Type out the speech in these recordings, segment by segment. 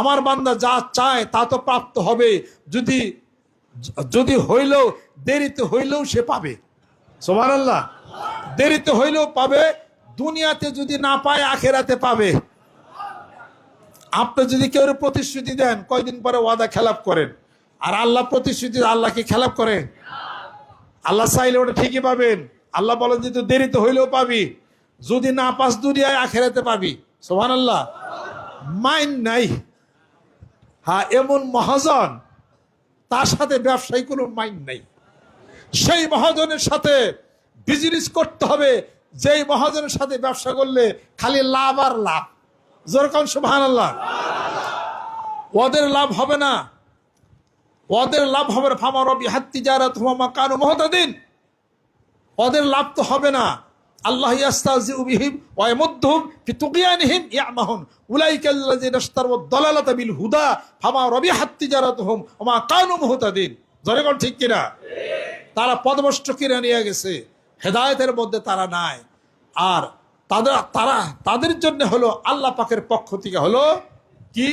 আমার বান্দা যা চায় তা তো প্রাপ্ত হবে। যদি যদি হইলেও, দেরিতে হইলেও সে পাবে। সোমান আল্লাহ দেরিতে হইলেও পাবে, দুনিয়াতে যদি না পায়, আখেরাতে পাবে। আপনি যদি কেউ প্রতিশ্রুতি দেন, কয়দিন পরে ওয়াদা খেলাপ করেন? আর আল্লাহ প্রতিশ্রুতি আল্লাহকে খেলাপ করে আল্লাহ চাইলে ওটা ঠিকই পাবেন। আল্লাহ বলেন যে, তুই দেরিতে হইলেও পাবি। যদি না পাস দুনিয়ায়, আখেরাতে পাবি। সোহান আল্লাহ মাইন্ড নাই। হ্যাঁ এমন মহাজন, তার সাথে ব্যবসায়ী কোনো মাইন নেই। সেই মহাজনের সাথে বিজনেস করতে হবে, যেই মহাজনের সাথে ব্যবসা করলে খালি লাভ আর লাভ। যেরকম সুবহান আল্লাহ ওদের লাভ হবে না। ওদের লাভ হবে না ফামা রবি হাত্তি যারা তোমামা কানু মহতাদিন। ওদের লাভ তো হবে না। আল্লাহ ইয়াস্তাজিউ বিহিম ওয়া ইয়ামুদ্দুহুম ফি তুগয়ানিহিম ইয়ামাহুন। উলাইকা আল্লাযিনা ইশতারাউ দালালাতা বিল হুদা ফামা রবিহাত তিজারাতুহুম ওয়া কানু মুহতাদিন। জোরে কোন ঠিক কিনা? তারা পদভষ্ট কিনে নিয়ে গেছে। হেদায়েতের মধ্যে তারা নাই। আর তাদের, তারা, তাদের জন্য হলো আল্লাহ পাকের পক্ষ থেকে হলো কি?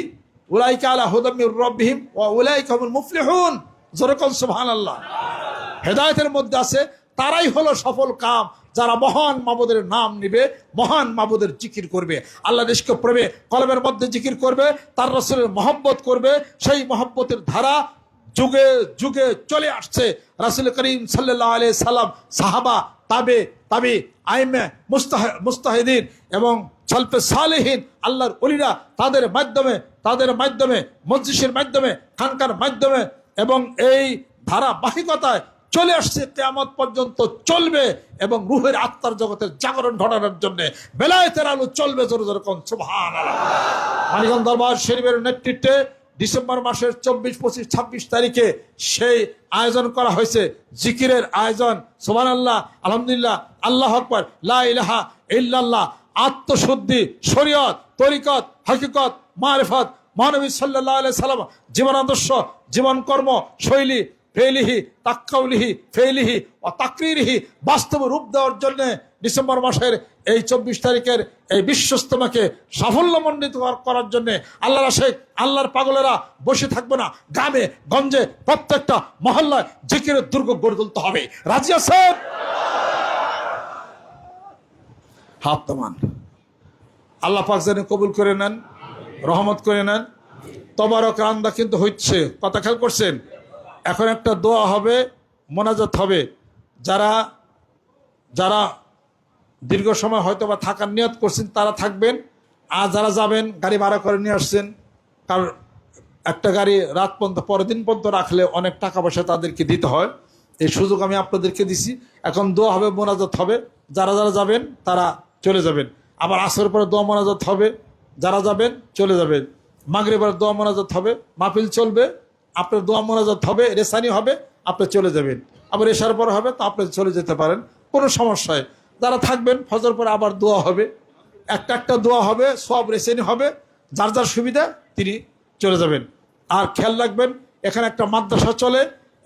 উলাইকা আলা হুদামির রব্বিহিম ওয়া উলাইকা হুমুল মুফলিহুন। জোরে কোন সুবহানাল্লাহ। হেদায়তের মধ্যে আছে তারাই হলো সফল কাম। যারা মহান মাবুদের নাম নিবে, মহান মাবুদের জিকির করবে। আল্লাহ দেশকে প্রেমে কলমের মধ্যে জিকির করবে, তার রসুলের মহব্বত করবে, সেই মহব্বতের ধারা যুগে যুগে চলে আসছে। রাসুল করিম সাল্লাহ আলিয়া সাল্লাম, সাহাবা, তাবে, তাবি, আইমে, মুস্তাহ, মুস্তাহিদিন এবং সল্পে সালেহীন আল্লাহর অলিরা তাদের মাধ্যমে তাদের মাধ্যমে মসজিষের মাধ্যমে, খানকার মাধ্যমে এবং এই ধারাবাহিকতায় চলে আসছে, কেয়ামত পর্যন্ত চলবে এবং রুহের আত্মার জগতের জাগরণ ঘটানোর জন্য বেলায়েতের আলো চলবে জোরে জোরে মানিকগঞ্জ দরবার শরীফের নেতৃত্বে ডিসেম্বর মাসের চব্বিশ, পঁচিশ, ছাব্বিশ তারিখে সেই আয়োজন করা হয়েছে। জিকিরের আয়োজন সোমান আল্লাহ আলহামদুলিল্লাহ, আল্লাহ আকবর, লা ইলাহা ইল্লাল্লাহ, আত্মশুদ্ধি, শরীয়ত, তরিকত, হকিকত, মারেফত মহানবী সাল্লাহ সাল্লাম জীবন আদর্শ জীবন কর্ম শৈলী ফেলিহি, তাক্কাউলিহি, ফেলিহি ও তাকরিরিহি বাস্তব রূপ দেওয়ার জন্য ডিসেম্বর মাসের এই চব্বিশ তারিখের এই বিশ্বস্তমাকে সাফল্যমণ্ডিত করার জন্য আল্লাহ শেখ আল্লাহর পাগলেরা বসে থাকবে না। গ্রামে, গঞ্জে, প্রত্যেকটা মহল্লায় জিকিরের দুর্গ গড়ে তুলতে হবে। রাজিয়া আছেন? হাত তমান। আল্লাহ পাক যেন কবুল করে নেন, রহমত করে নেন। তবারক রান্দা কিন্তু হচ্ছে কথা খেয়াল করছেন? এখন একটা দোয়া হবে, মোনাজাত হবে। যারা যারা দীর্ঘ সময় হয়তো বা থাকার নিয়ত করছেন, তারা থাকবেন। আর যারা যাবেন, গাড়ি ভাড়া করে নিয়ে আসছেন, কারণ একটা গাড়ি রাত পর্যন্ত, পরের দিন পর্যন্ত রাখলে অনেক টাকা পয়সা তাদেরকে দিতে হয়। এই সুযোগ আমি আপনাদেরকে দিছি। এখন দোয়া হবে, মোনাজাত হবে। যারা যারা যাবেন, তারা চলে যাবেন। আবার আসর পরে দোয়া মোনাজাত হবে। যারা যাবেন, চলে যাবেন। মাগরিবার দোয়া মোনাজাত হবে। মাহফিল চলবে। আপনার দোয়া মোনাজাত হবে, রেসানি হবে, আপনি চলে যাবেন। আবার এসার পর হবে, তো আপনি চলে যেতে পারেন। কোনো সমস্যায় যারা থাকবেন, ফজর পরে আবার দোয়া হবে। একটা একটা দোয়া হবে, সব রেসেনি হবে। যার যার সুবিধা, তিনি চলে যাবেন। আর খেয়াল রাখবেন, এখানে একটা মাদ্রাসা চলে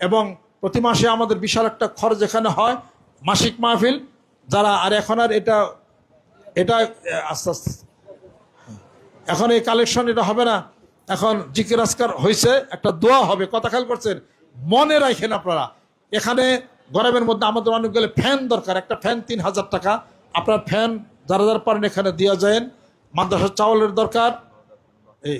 এবং প্রতি মাসে আমাদের বিশাল একটা খরচ এখানে হয় মাসিক মাহফিল। যারা, আর এখন আর এটা এটা, আস্তে আস্তে, এখন এই কালেকশন এটা হবে না। এখন জিকির আজকার হয়েছে একটা দোয়া হবে, কথা খেয়াল করছেন? মনে রাখেন আপনারা। এখানে গরমের মধ্যে আমাদের অনেকগুলো ফ্যান দরকার, একটা ফ্যান তিন হাজার টাকা। আপনার ফ্যান যারা যারা পারেন এখানে দেওয়া যায় মাদ্রাসার চাউলের দরকার। এই,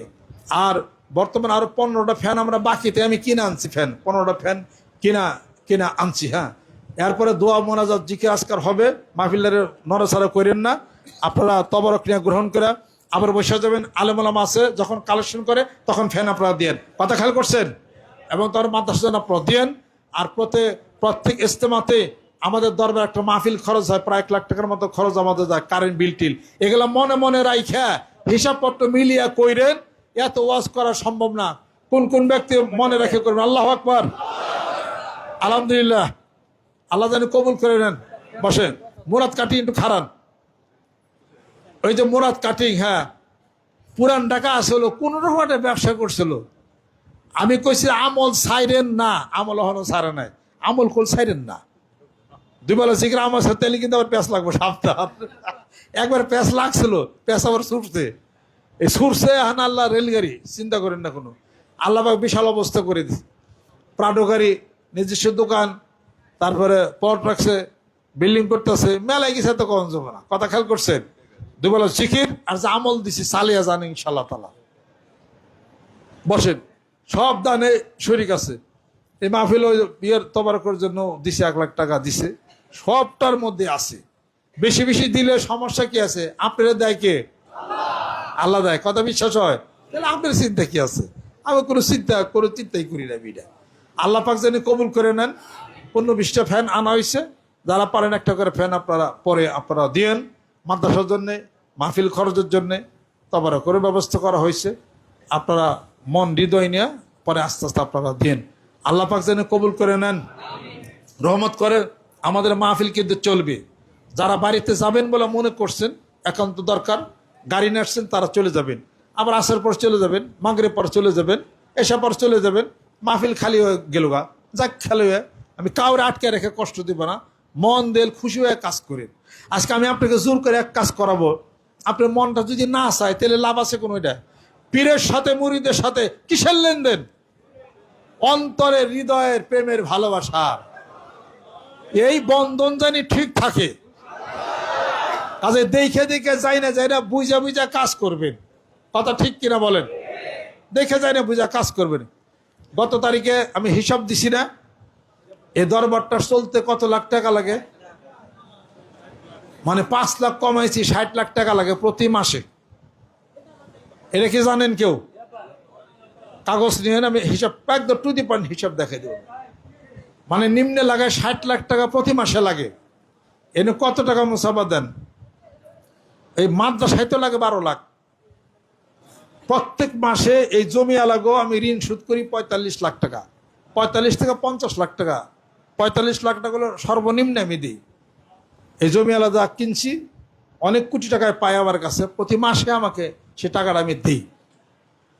আর বর্তমানে আরও পনেরোটা ফ্যান আমরা বাকিতে, আমি কিনে আনছি ফ্যান, পনেরোটা ফ্যান কিনা কিনা আনছি হ্যাঁ। এরপরে দোয়া মোনাজাত জিকির আজকার হবে মাহফিলের নড়াচড়া করেন না। আপনারা তবরক নিয়ে গ্রহণ করে আবার বসে যাবেন আলেমালাম আছে, যখন কালেকশন করে, তখন ফ্যান আপনারা দিয়েন। কথা খেয়াল করছেন? এবং তার মাদ্রাসা আপনারা দিয়েন, আর প্রতি, প্রত্যেক ইস্তেমাতে আমাদের দরবার একটা মাহফিল খরচ হয়, প্রায় এক লাখ টাকার মতো খরচ আমাদের যায় কারেন্ট বিল টিল এগুলো মনে মনে রাইখা, হিসাবপত্র মিলিয়া কইরেন, এত ওয়াজ করা সম্ভব না। কোন কোন ব্যক্তি মনে রেখে করবেন? আল্লাহ আকবর। আলহামদুলিল্লাহ। আল্লাহ যেন কবুল করে নেন। বসেন। মুরাদ কাটি একটু খারান ওই যে মুরাদ কাটিং হ্যাঁ। পুরান টাকা আসলো কোন রকম একটা ব্যবসা করছিল। আমি কইছি, আমল সাইরেন না। আমল হনো সারে নাই। আমল কোল সাইরেন না। দুই বেলা শিখরে আমার সাথে তেলে কিন্তু আবার প্যাঁচ লাগবো সাবধান। একবার প্যাঁচ লাগছিল, প্যাঁচ আবার ছুটছে। এই সুরছে হান আল্লাহ, রেলগাড়ি, চিন্তা করেন না কোনো। আল্লাহ পাক বিশাল অবস্থা করে দিছে। প্রাডো গাড়ি, নিজস্ব দোকান, তারপরে পট রাখছে, বিল্ডিং করতেছে। মেলায় গেছে তো কখন যাব না? কথা খেয়াল করছেন? দুবেলা শিখির আর যে আমল দিছি, সালিয়া জান ইনশাল্লাহ তালা বসেন, সব দানে শরিক আছে। এই মাহফিল ওই বিয়ের তবারকের জন্য দিছে এক লাখ টাকা দিছে। সবটার মধ্যে আছে। বেশি বেশি দিলে সমস্যা কি আছে? আপনারা দেয় কে? আল্লাহ। দেয়। কথা বিশ্বাস হয়? তাহলে আপনার চিন্তা কি আছে? আমি কোনো চিন্তা কোনো চিন্তাই করি না বিটা আল্লাহ পাক জানি কবুল করে নেন। পনেরো বিশটা ফ্যান আনা হয়েছে যারা পারেন একটা করে ফ্যান আপনারা, পরে আপনারা দিয়েন। মাদ্রাসার জন্যে, মাহফিল খরচের জন্যে তবারা করে ব্যবস্থা করা হয়েছে। আপনারা মন হৃদয় নিয়ে পরে আস্তে আস্তে আপনারা দিন আল্লাহ পাক যেন কবুল করে নেন, রহমত করে আমাদের মাহফিল কিন্তু চলবে। যারা বাড়িতে যাবেন বলে মনে করছেন, একান্ত দরকার, গাড়ি নাড়ছেন তারা চলে যাবেন। আবার আসার পর চলে যাবেন মাগরের পর চলে যাবেন এসা পর চলে যাবেন, মাহফিল খালি হয়ে গেল গা। যাক, খালি হয়ে, আমি কাউরে আটকে রেখে কষ্ট দিব না। মন দেল খুশি হয়ে কাজ করেন। আজকে আমি আপনাকে জোর করে এক কাজ করাবো। আপনার মনটা যদি না চায়, তাহলে লাভ আছে কোনো এটা? পীরের সাথে মুড়িদের সাথে কিসের লেনদেন? অন্তরের হৃদয়ের প্রেমের ভালোবাসার এই বন্ধন জানি ঠিক থাকে। কাজে দেখে দেখে যাই না যাই না, বুঝা বুঝা কাজ করবেন। কথা ঠিক কিনা বলেন? দেখে যাই না বুঝা কাজ করবেন। গত তারিখে আমি হিসাব দিছি না। এ দরবারটা চলতে কত লাখ টাকা লাগে? মানে পাঁচ লাখ কমাইছি, ষাট লাখ টাকা লাগে প্রতি মাসে। এটা কি জানেন কেউ? কাগজ নিয়ে আমি হিসাব, একদম টু দি পয়েন্ট হিসাব দেখে দেব। মানে নিম্নে লাগায় ষাট লাখ টাকা প্রতি মাসে লাগে। এনে কত টাকা মুসাফা দেন? এই মাদ্রাসায় তো লাগে বারো লাখ। প্রত্যেক মাসে এই জমি আলাগো আমি ঋণ শোধ করি পঁয়তাল্লিশ লাখ টাকা। পঁয়তাল্লিশ থেকে পঞ্চাশ লাখ টাকা। পঁয়তাল্লিশ লাখ টাকা হলো সর্বনিম্ন আমি দিই। এই জমি আলাদা কিনছি, অনেক কোটি টাকায় পাই আমার কাছে। প্রতি মাসে আমাকে সে টাকাটা আমি দিই।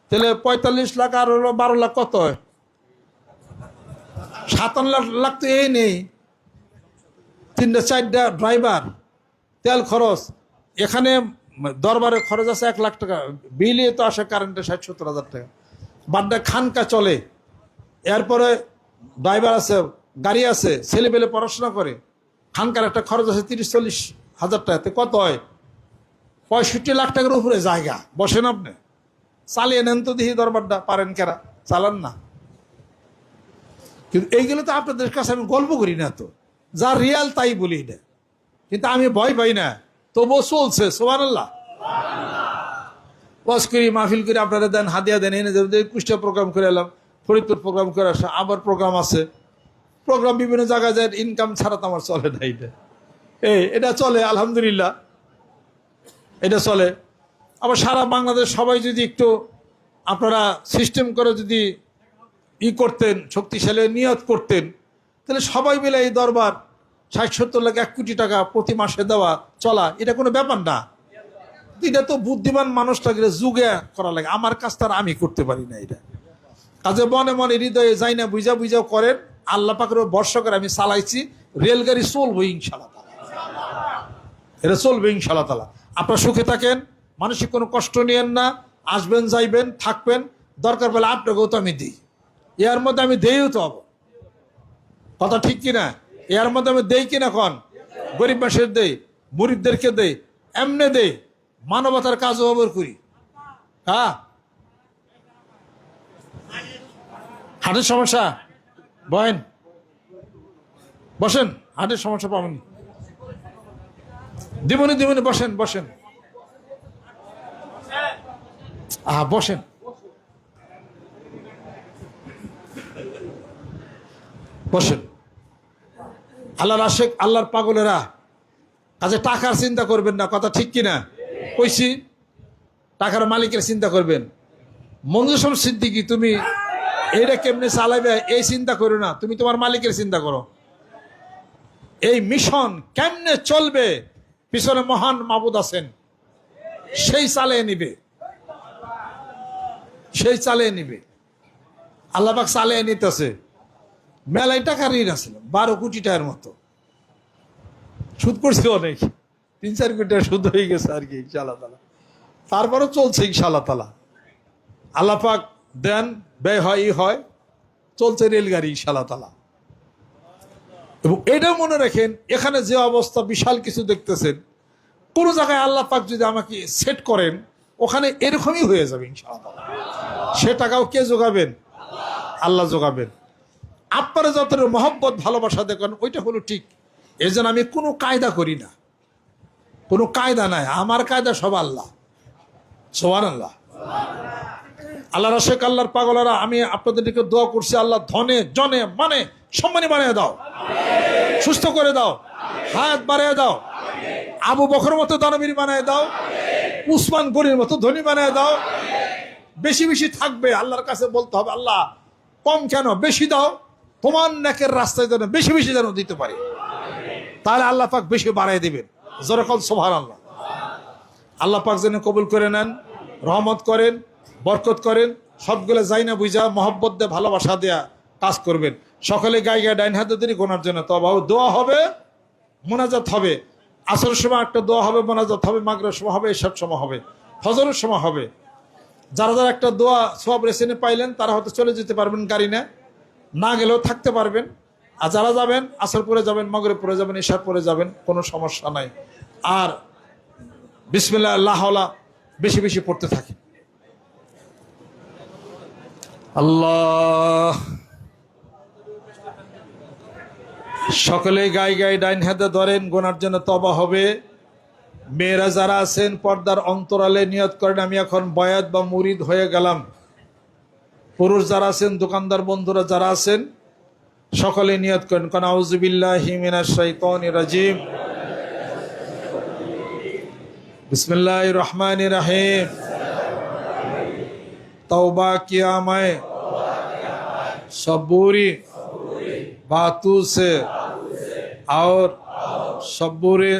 তাহলে পঁয়তাল্লিশ লাখ আর হলো বারো লাখ কত সাতান্ন লাখ লাখ তো এই নেই। তিনটা, চারটা ড্রাইভার, তেল খরচ। এখানে দরবারে খরচ আছে এক লাখ টাকা। বিলিয়ে তো আসে কারেন্টে ষাট, সত্তর হাজার টাকা। বাড্ডা খানকা চলে। এরপরে ড্রাইভার আছে গাড়ি আছে ছেলে পেলে পড়াশোনা করে, খানকার একটা খরচ আছে তিরিশ, চল্লিশ হাজার টাকাতে কত হয়? পঁয়ষট্টি লাখ টাকার উপরে জায়গা, বসেন আপনি। চালিয়ে নেন তো দেখি দরবারটা, পারেন কেরা? চালান না। কিন্তু এইগুলো তো আপনাদের কাছে আমি গল্প করি না তো। যা রিয়াল তাই বলি না কিন্তু আমি ভয় পাই না। তবুও চলছে সোমান আল্লাহ ওয়াজ করি, মাহফিল করে, আপনারা দেন, হাদিয়া দেন এনে দেন কুষ্টিয়া প্রোগ্রাম করে এলাম, ফরিদপুর প্রোগ্রাম করে আসা, আবার প্রোগ্রাম আছে। প্রোগ্রাম বিভিন্ন জায়গায় যায় ইনকাম ছাড়া তো আমার চলে না এটা। এই, এটা চলে, আলহামদুলিল্লাহ। এটা চলে। আবার সারা বাংলাদেশ সবাই যদি একটু আপনারা সিস্টেম করে যদি ই করতেন, শক্তিশালী নিয়ত করতেন, তাহলে সবাই মিলে এই দরবার ষাট সত্তর লাখ এক কোটি টাকা প্রতি মাসে দেওয়া, চলা, এটা কোনো ব্যাপার না। এটা তো বুদ্ধিমান মানুষটাকে যুগে করা লাগে। আমার কাজ আমি করতে পারি না এটা। কাজে মনে মনে হৃদয়ে যাই না, বুঝা বুঝাও করেন। আল্লাহ পাকের বর্ষা করে আমি চালাইছি, রেলগাড়ি চলবো ইনশাল্লাহ তালা এটা চলবে ইনশাল্লাহ তালা আপনার সুখে থাকেন, মানসিক কোনো কষ্ট নিয়েন না, আসবেন, যাইবেন, থাকবেন। দরকার পেলে আপনাকেও তো আমি দিই। এর মধ্যে আমি দেইও তো হব। কথা ঠিক কিনা? এর মধ্যে আমি দেই কিনা কন? গরিব মাসের দেই, মুরিদদেরকে দেই, এমনে দেই, মানবতার কাজও অবর করি। হ্যাঁ? হার্টের সমস্যা? বয়েন। বসেন হার্টের সমস্যা পাবেন দিবনি দিবনি বসেন বসেন। আহা, বসেন। বসেন। আল্লাহর আশেক, আল্লাহর পাগলেরা, কাজে টাকার চিন্তা করবেন না, কথা ঠিক কিনা? কইছি, টাকার মালিকের চিন্তা করবেন। মঞ্জুসম সিদ্দিকি, তুমি এইটা কেমনে চালাইবে? এই চিন্তা করো না। তুমি তোমার মালিকের চিন্তা করো। এই মিশন কেমনে চলবে? পিছনে মহান মাবুদ আছেন। সেই চালিয়ে নিবে। সেই চালিয়ে নিবে। আল্লাহবাক চালিয়ে নিতেছে। মেলায় টাকা ঋণ আছে। বারো কোটি টাকার মতো। সুদ করছে অনেক। তিন চার কোটি টাকা সুদ হয়ে গেছে আর কি চালা তালা তারপরে চলছে ইনশাআল্লাহ তালা আল্লাহ পাক দেন ব্যয় হয় ই হয় চলছে রেলগাড়ি ইনশাআল্লাহ তালা এবং এটাও মনে রাখেন, এখানে যে অবস্থা, বিশাল কিছু দেখতেছেন। কোনো জায়গায় আল্লাহ পাক যদি আমাকে সেট করেন, ওখানে এরকমই হয়ে যাবে ইনশাআল্লাহ। সে টাকাও কে যোগাবেন? আল্লাহ যোগাবেন। আপনারা যত মহব্বত, ভালোবাসা দেখেন, ওইটা হলো ঠিক। এই জন্য আমি কোনো কায়দা করি না। কোনো কায়দা নাই। আমার কায়দা সব আল্লাহ। সোহান আল্লাহ আল্লাহ রশেক আল্লাহর পাগলারা, আমি আপনাদেরকে দোয়া করছি, আল্লাহ ধনে, জনে মানে সম্মানী বানিয়ে দাও। সুস্থ করে দাও। হাত বাড়িয়ে দাও। আবু বকর মতো দানবীর বানিয়ে দাও। উসমান গনির মতো ধনী বানিয়ে দাও। বেশি বেশি থাকবে, আল্লাহর কাছে বলতে হবে, আল্লাহ, কম কেন, বেশি দাও। তোমার নাকের রাস্তায় যেন বেশি বেশি যেন দিতে পারি। তাহলে আল্লাহ পাক বেশি বাড়াই দিবেন। যেরকম সোভার আল্লাহ আল্লাহ পাক যেন কবুল করে নেন, রহমত করেন। বরকত করেন, সবগুলো যাই না বুঝা মহব্বত দিয়ে, ভালোবাসা দেয়া কাজ করবেন। সকলে গায়ে গায়ে ডাইন হাতে দেরি গোনার জন্য তবে দোয়া হবে, মোনাজাত হবে। আসর সময় একটা দোয়া হবে, মোনাজাত হবে মাগরের সময় হবে এসব সময় হবে, ফজরের সময় হবে। যারা যারা একটা দোয়া সব রেসিনে পাইলেন, তারা হয়তো চলে যেতে পারবেন গাড়ি না। না গেলেও থাকতে পারবেন। আর যারা যাবেন, আসর পরে যাবেন মগরে পরে যাবেন এসার পরে যাবেন, কোনো সমস্যা নাই। আর বিসমিল্লা আল্লাহ বেশি বেশি পড়তে থাকি আল্লাহ। সকলে গাই গাই ডাইন হাতে ধরেন, গোনার জন্য তবা হবে। মেয়েরা যারা আছেন, পর্দার অন্তরালে নিয়ত করেন, আমি এখন বয়াত বা মুরিদ হয়ে গেলাম। পুরুষ যারা আছেন, দোকানদার বন্ধুরা যারা আছেন, সকলে নিয়ত করেন। কারণ আউজুবিল্লাহ হিমিনা শৈতন রাজিম। বিসমিল্লাহ রহমান রাহিম। तौबा किया मैं सबूरी बातों से और सबूरे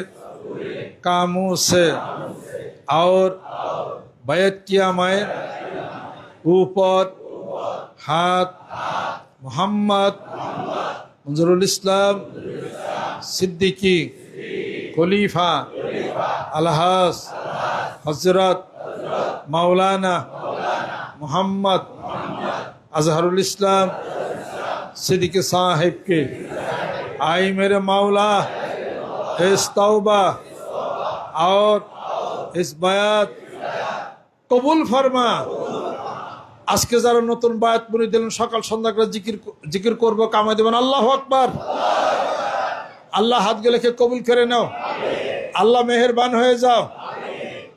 कामों से और बैत किया मैं ऊपर हाथ मोहम्मद मंजरुल इस्लाम सिद्दीकी खलीफा अलहास हजरत मौलाना মোহাম্মদ আজহারুল ইসলাম সিদ্দিক সাহেবকে আই মেরে মাওলা इस तौबा और इस বায়াত কবুল ফরমা আজকে যারা নতুন বায়াত মুড়ি দিলেন সকাল সন্ধ্যা করে জিকির জিকির করবো কামাই দেবেন আল্লাহ আকবার আল্লাহ হাত গেলেকে কবুল করে নাও আল্লাহ মেহেরবান হয়ে যাও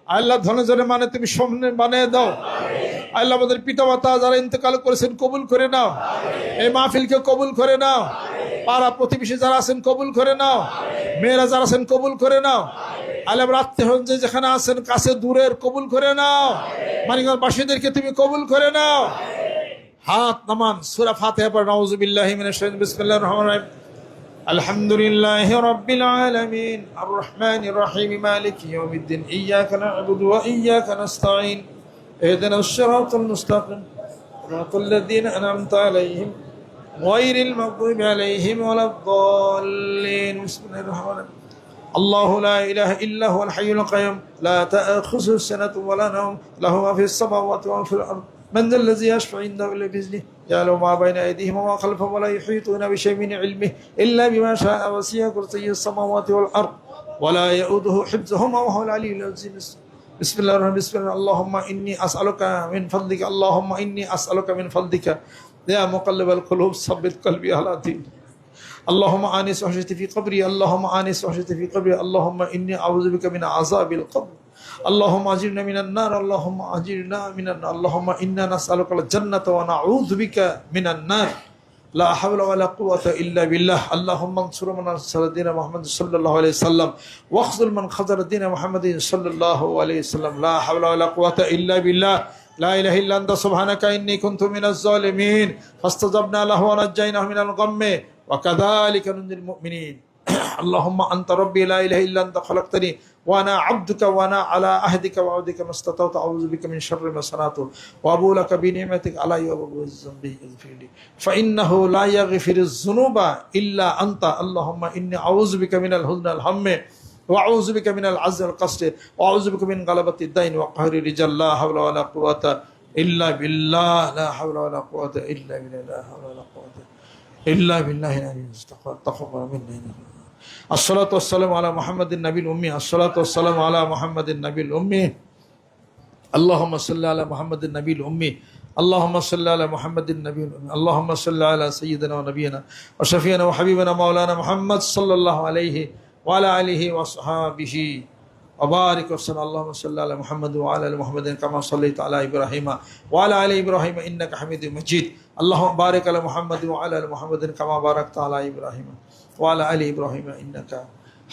আল্লাহ ধনে জনে মানে তুমি সামনে বানিয়ে দাও আল্লাহ আমাদের পিতা মাতা যারা ইন্তেকাল করেছেন কবুল করে নাও। এই মাহফিলকে কবুল করে নাও। পাড়া প্রতিবেশী যারা আছেন কবুল করে নাও। মেয়েরা যারা আছেন কবুল করে নাও। আল্লাহ হন যে যেখানে আছেন কাছে দূরের কবুল করে নাও। মানিকগঞ্জবাসীদেরকে তুমি কবুল করে নাও। হাত নামান সুরা ফাতে পর নওয়াজুবিল্লাহি মিনাশ শাইতানির বিসমিল্লাহির রহমানির রহিম। আলহামদুলিল্লাহি রাব্বিল আলামিন। আর রহমানির রহিম। মালিকি ইয়াউমিদ্দিন। ইয়্যাকা না'বুদু ওয়া ইয়্যাকা নাস্তাঈন। اهدنا الصراط المستقيم. صراط الذين أنعمت عليهم غير المغضوب عليهم ولا الضالين. بسم الله الرحمن الرحيم. الله لا إله إلا هو الحي القيوم. لا تأخذه سنة ولا نوم. له ما في السماوات وما في الأرض. من ذا الذي يشفع عنده إلا بإذنه؟ يعلم ما بين أيديهم وما خلفهم ولا يحيطون بشيء من علمه إلا بما شاء وسع كرسي السماوات والأرض. ولا يؤوده حفظهما وهو العلي العظيم. بسم الله الرحمن بسم الله اللهم إني أسألك من فضلك اللهم إني أسألك من فضلك يا مقلب القلوب ثبت قلبي على دينك اللهم آنس وحشتي في قبري اللهم آنس وحشتي في قبري اللهم إني أعوذ بك من عذاب القبر اللهم أجرنا من النار اللهم أجرنا من النار اللهم إنا نسألك الجنة ونعوذ بك من النار لا حول ولا قوة إلا بالله اللهم انصر من انصر دين محمد صلى الله عليه وسلم واخذل من خذل دين محمد صلى الله عليه وسلم لا حول ولا قوة إلا بالله لا إله إلا أنت سبحانك إني كنت من الظالمين فاستجبنا له ونجيناه من الغم وكذلك ننجي المؤمنين আল্লাহম্মা আন্তা রব্বি লা ইলাহা ইল্লা আনতা খলাকতানি ওয়া আনা আবদুকা ওয়া আনা আলা আহদিকা ওয়া আহদিকা মাস্তাতাউতু। আউযু বিকা মিন শাররি মা সানাতু ওয়া আবু লাকা বি নিমাতিক আলাইয়া ওয়া আবু যামবি ইগফিরলি ফা ইন্নাহু লা ইয়াগফিরুয যুনুবা ইল্লা আনতা আল্লাহম্মা ইন্নী আউযু বিকা মিনাল হুযনিল হাম্মি وأعوذ بك من العز والقصر وأعوذ بك من غلبة الدين وقهر رجال لا حول ولا قوة إلا بالله لا حول ولا قوة إلا بالله لا حول ولا قوة إلا بالله العلي المستقر تقبل منا إنك الصلاة والسلام على محمد النبي الأمي الصلاة والسلام على محمد النبي الأمي اللهم صل على محمد النبي الأمي اللهم صل على محمد النبي الأمي اللهم صل على سيدنا ونبينا وشفينا وحبيبنا مولانا محمد صلى الله عليه وعلى آله وصحابه وبارك وسلم اللهم صل على محمد وعلى ال محمد كما صليت على ابراهيم وعلى ال ابراهيم انك حميد مجيد اللهم بارك على محمد وعلى ال محمد كما باركت على ابراهيم ওয়ালা আলী ইব্রাহিম ইন্নাকা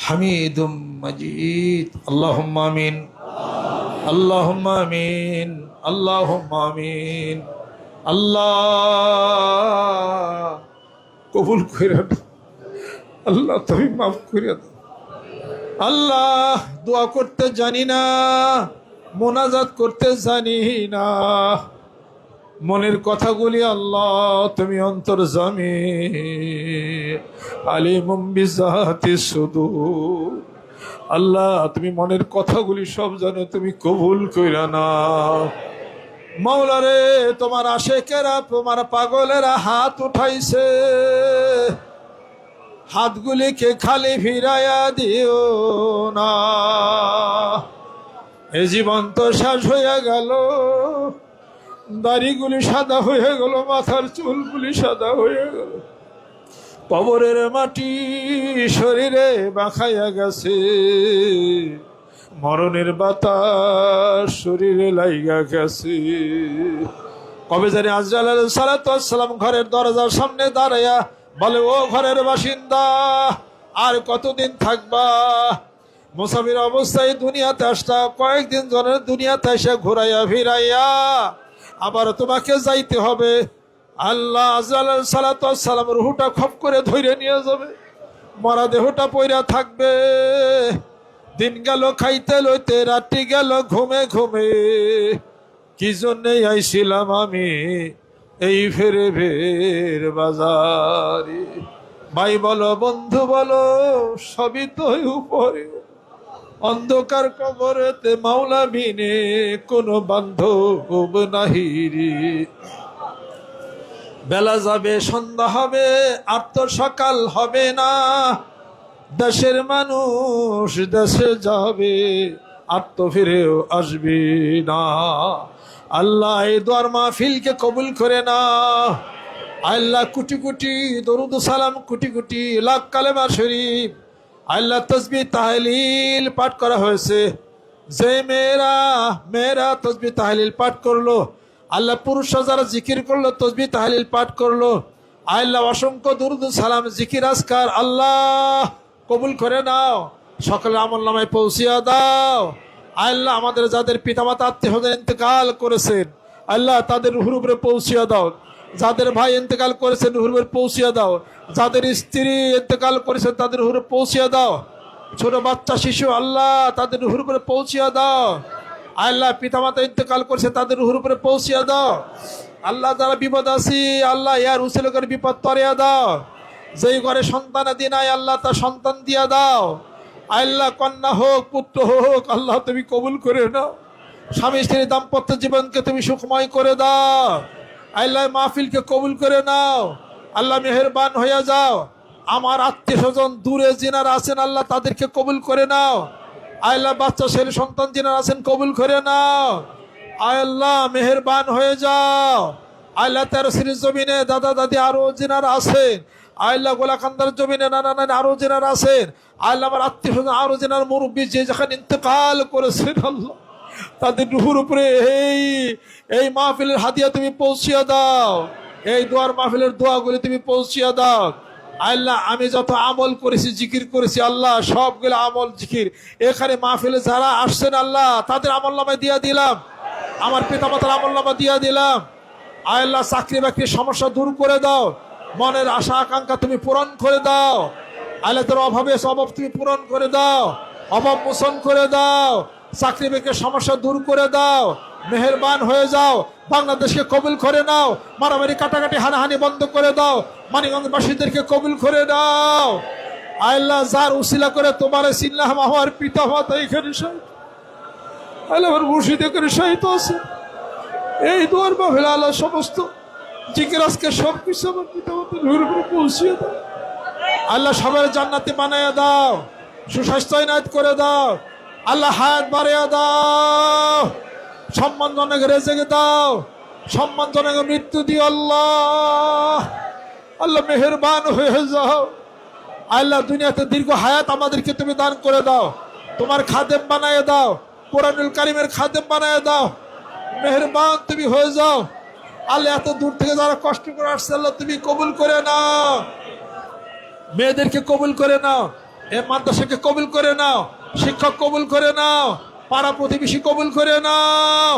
হামিদুম মজিদ। আল্লাহুম্মা আমিন। আল্লাহুম্মা আমিন। আল্লাহুম্মা আমিন। আল্লাহ। কবুল কইরা আল্লাহ তুমি মাফ করিয়া আল্লাহ, দোয়া করতে জানি না, মোনাজাত করতে জানি না। মনের কথাগুলি, আল্লাহ, তুমি অন্তর জামি আলিমুম বিজাতি শুধু আল্লাহ, তুমি মনের কথাগুলি সব জানো, তুমি কবুল কইরা না মাওলারে, তোমার আশেকেরা, তোমার পাগলেরা হাত উঠাইছে। হাতগুলিকে খালি ফিরাইয়া দিও না। এ জীবন তো শেষ হইয়া গেল। দাড়িগুলি সাদা হয়ে গেল, মাথার চুলগুলি সাদা হয়ে গেল। কবরের মাটি শরীরে বাখাইয়া গেছে। মরণের বাতাস শরীরে লাইগা গেছে। কবে জানি আজরাল সালাম ঘরের দরজার সামনে দাঁড়াইয়া বলে, ও ঘরের বাসিন্দা, আর কতদিন থাকবা? মুসাফির অবস্থায় দুনিয়াতে আসতা, কয়েকদিন জনের দুনিয়াতে এসে ঘুরাইয়া ফিরাইয়া আবার তোমাকে যাইতে হবে। আল্লাহ সালাম রুহুটা খপ করে ধরে নিয়ে যাবে। মরা দেহটা পইরা থাকবে। দিন গেল, খাইতে লইতে রাত্রি গেল, ঘুমে ঘুমে। কি জন্যে আইছিলাম আমি এই ফেরে ফের বাজারে? ভাই বলো, বন্ধু বলো, সবই তো উপরে। অন্ধকার কবরেতে মাওলা বিনে কোনো বান্ধব নাহি রে। বেলা যাবে, সন্ধ্যা হবে আর তো সকাল হবে না। দেশের মানুষ দেশে যাবে, আর তো ফিরেও আসবে না। আল্লাহ এই দোয়ার মাহফিলকে কবুল করে না। আল্লাহ কুটি কুটি দরুদ সালাম কুটি কুটি লাখ কালেমা শরীফ আল্লাহ তসবি তাহলিল পাঠ করা হয়েছে। যে মেয়েরা মেয়েরা তসবি তাহলিল পাঠ করল, আল্লাহ পুরুষ যারা জিকির করল, তসবি তাহলিল পাঠ করল। আল্লাহ অসংখ্য দুরুদ সালাম, জিকির আসকার আল্লাহ কবুল করে নাও, সকলের আমল নামায় পৌঁছিয়া দাও। আল্লাহ আমাদের যাদের পিতামাতা আত্মীয় ইন্তেকাল করেছেন, আল্লাহ তাদের রুহুর উপরে পৌঁছিয়া দাও। যাদের ভাই ইন্তেকাল করেছেন, রুহুর পৌঁছিয়া দাও। যাদের স্ত্রী ইন্তেকাল করেছে, তাদের উপরে পৌঁছিয়া দাও। ছোট বাচ্চা, শিশু, আল্লাহ, তাদের রুহুর উপরে পৌঁছিয়া দাও। আল্লাহ পিতামাতা ইন্তেকাল করেছে, তাদের রুহুর উপরে পৌঁছিয়া দাও। আল্লাহ যারা বিপদ আছি, আল্লাহ ইয়ার হুসেলকের বিপদ তরিয়া দাও। যেই ঘরে সন্তান দিনাই আল্লাহ তার সন্তান দিয়া দাও। আল্লাহ কন্যা হোক, পুত্র হোক, আল্লাহ তুমি কবুল করে নাও। স্বামী স্ত্রী দাম্পত্য জীবনকে তুমি সুখময় করে দাও। আল্লাহ মাহফিলকে কবুল করে নাও। আল্লাহ মেহেরবান হয়ে যাও। আমার আত্মীয় স্বজন দূরে যিনারা আছেন, আল্লাহ তাদেরকে কবুল করে নাও। আল্লাহ বাচ্চা, ছেলে, সন্তান যিনারা আছেন, কবুল করে নাও। আল্লাহ মেহেরবান হয়ে যাও। আল্লাহ তেরো সিরিজ জমিনে দাদা, দাদি আরও যিনারা আছেন। আল্লাহ গোলাকান্দার জমিনে নানা নানা আরও যিনারা আছেন। আল্লাহ আমার আত্মীয় স্বজন আরও যিনার মুরব্বী যে যেখানে ইন্তেকাল করেছেন, আল্লাহ। তাদের রুহুর উপরে এই এই মাহফিলের হাদিয়া তুমি পৌঁছিয়ে দাও। এই দোয়ার মাহফিলের দোয়াগুলি তুমি পৌঁছিয়ে দাও। আল্লাহ, আমি যত আমল করেছি, জিকির করেছি, আল্লাহ, সবগুলো আমল, জিকির। এখানে মাহফিলে যারা আসছেন আল্লাহ, তাদের আমল নামায় দিয়া দিলাম। আমার পিতামাতার আমল নামা দিয়া দিলাম। আল্লাহ, চাকরি বাকরির সমস্যা দূর করে দাও। মনের আশা, আকাঙ্ক্ষা তুমি পূরণ করে দাও। আল্লাহ, তোর অভাবে, অভাব তুমি পূরণ করে দাও। অভাব মোচন করে দাও। চাকরি বাকরির সমস্যা দূর করে দাও, মেহেরবান হয়ে যাও, বাংলাদেশকে কবুল করে নাও, মারামারি কাটাকাটি হানাহানি বন্ধ করে দাও মানিগঞ্জবাসীদেরকে কবুল করে দাও আল্লাহ যার উসিলা করে তোমার চিনলাম আমার পিতা মাতা এখানে আল্লাহ আমার এখানে শহীদ আছে এই দোয়ার মহিলা আল্লাহ সমস্ত আজকে সব কিছু আমার পিতা ঘুরে ঘুরে পৌঁছিয়ে দাও। আল্লাহ সবার জান্নাতে বানাইয়া দাও, সুস্বাস্থ্য এনায়ত করে দাও আল্লাহ হায়াত বাড়িয়ে দাও। সম্মানজনক রেজেকে দাও। সম্মানজনক মৃত্যু দিও আল্লাহ। আল্লাহ মেহেরবান হয়ে যাও। আল্লাহ দুনিয়াতে দীর্ঘ হায়াত আমাদেরকে তুমি দান করে দাও। তোমার খাদেম বানায় দাও। কোরআনুল কারিমের খাদেম বানায় দাও। মেহেরবান তুমি হয়ে যাও। আল্লাহ এত দূর থেকে যারা কষ্ট করে আসছে, আল্লাহ তুমি কবুল করে নাও। মেয়েদেরকে কবুল করে নাও। এ মাদ্রাসাকে কবুল করে নাও। শিক্ষক কবুল করে নাও, পাড়া প্রতিবেশী কবুল করে নাও।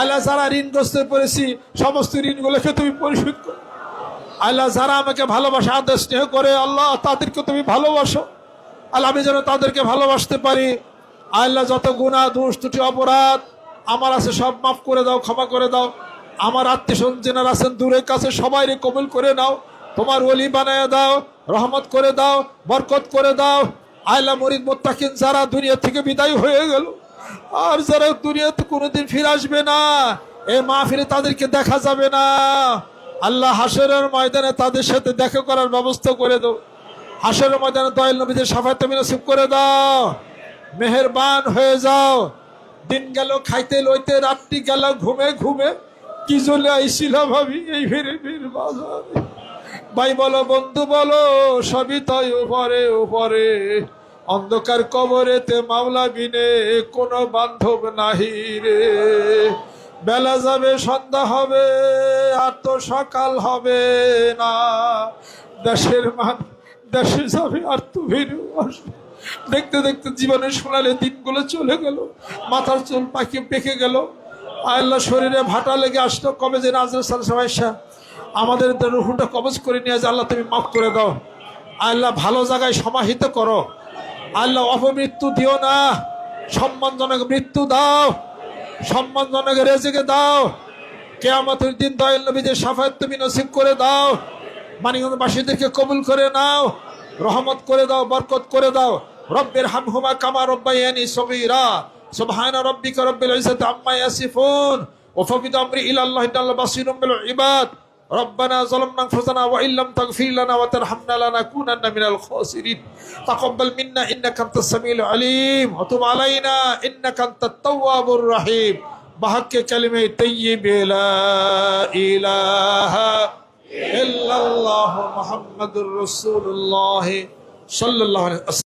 আল্লাহ যারা ঋণগ্রস্ত পড়েছি সমস্ত ঋণগুলোকে তুমি পরিশোধ করো। আল্লাহ যারা আমাকে ভালোবাসা আদেশ স্নেহ করে, আল্লাহ তাদেরকে তুমি ভালোবাসো। আল্লাহ আমি যেন তাদেরকে ভালোবাসতে পারি। আল্লাহ যত গুণা দোষ, ত্রুটি, অপরাধ আমার আছে, সব মাফ করে দাও, ক্ষমা করে দাও। আমার আত্মীয় যেনারা আছেন, দূরের কাছে সবাইরে কবুল করে নাও। তোমার ওলি বানায় দাও, রহমত করে দাও, বরকত করে দাও। আল্লাহ মরিদ মোত্তাকিন, যারা দুনিয়া থেকে বিদায় হয়ে গেল, আর যারা দুনিয়াতে কোনোদিন ফিরে আসবে না, এ মা মাহফিলে তাদেরকে দেখা যাবে না। আল্লাহ হাসরের ময়দানে তাদের সাথে দেখা করার ব্যবস্থা করে দাও। হাসরের ময়দানে দয়াল নবীদের সাফায়াত নসিব করে দাও। মেহেরবান হয়ে যাও। দিন গেল, খাইতে লইতে, রাত্রি গেল, ঘুমে ঘুমে। কি চলে আইছিল ভাবি, এই ফিরে ফির বাজারে। ভাই বলো, বন্ধু বলো, সবই তাই উপরে উপরে। অন্ধকার কবরেতে মামলা বিনে কোনো বান্ধব নাহি রে। বেলা যাবে, সন্ধ্যা হবে, আর তো সকাল হবে না। দেশের মান দেশে যাবে আর তো ভিড় আসবে দেখতে দেখতে জীবনের সোনালি দিনগুলো চলে গেল। মাথার চুল পাখি পেকে গেল। আল্লাহ শরীরে ভাটা লেগে আসলো কবে যে নাজর সমস্যা আমাদের রুহুটা কবজ করে নিয়ে আল্লাহ তুমি মাফ করে দাও। আল্লাহ ভালো জায়গায় সমাহিত করো। আল্লাহ অপমৃত্যু দিও না। সম্মানজনক মৃত্যু দাও। সম্মানজনক রেজেকে দাও। কেয়ামতের দিন দয়াল নবীদের তুমি নসিব করে দাও। মানিগঞ্জবাসীদেরকে কবুল করে নাও। রহমত করে দাও, বরকত করে দাও। রব্বের হামহুমা কামা রব্বাই সবিরা সুবহানা রব্বিকা রব্বিল ইজ্জাতি আম্মা ইয়াসিফুন। ওয়া ফাবিদ আমরি ইলা আল্লাহি তাআলা বাসিরুম বিল ইবাদ। ربنا ظلمنا انفسنا وان لم تغفر لنا وترحمنا لنكونن من الخاسرين تقبل منا انك انت السميع العليم وتب علينا انك انت التواب الرحيم بحق كلمه طيب لا اله الا الله محمد رسول الله صلى الله عليه وسلم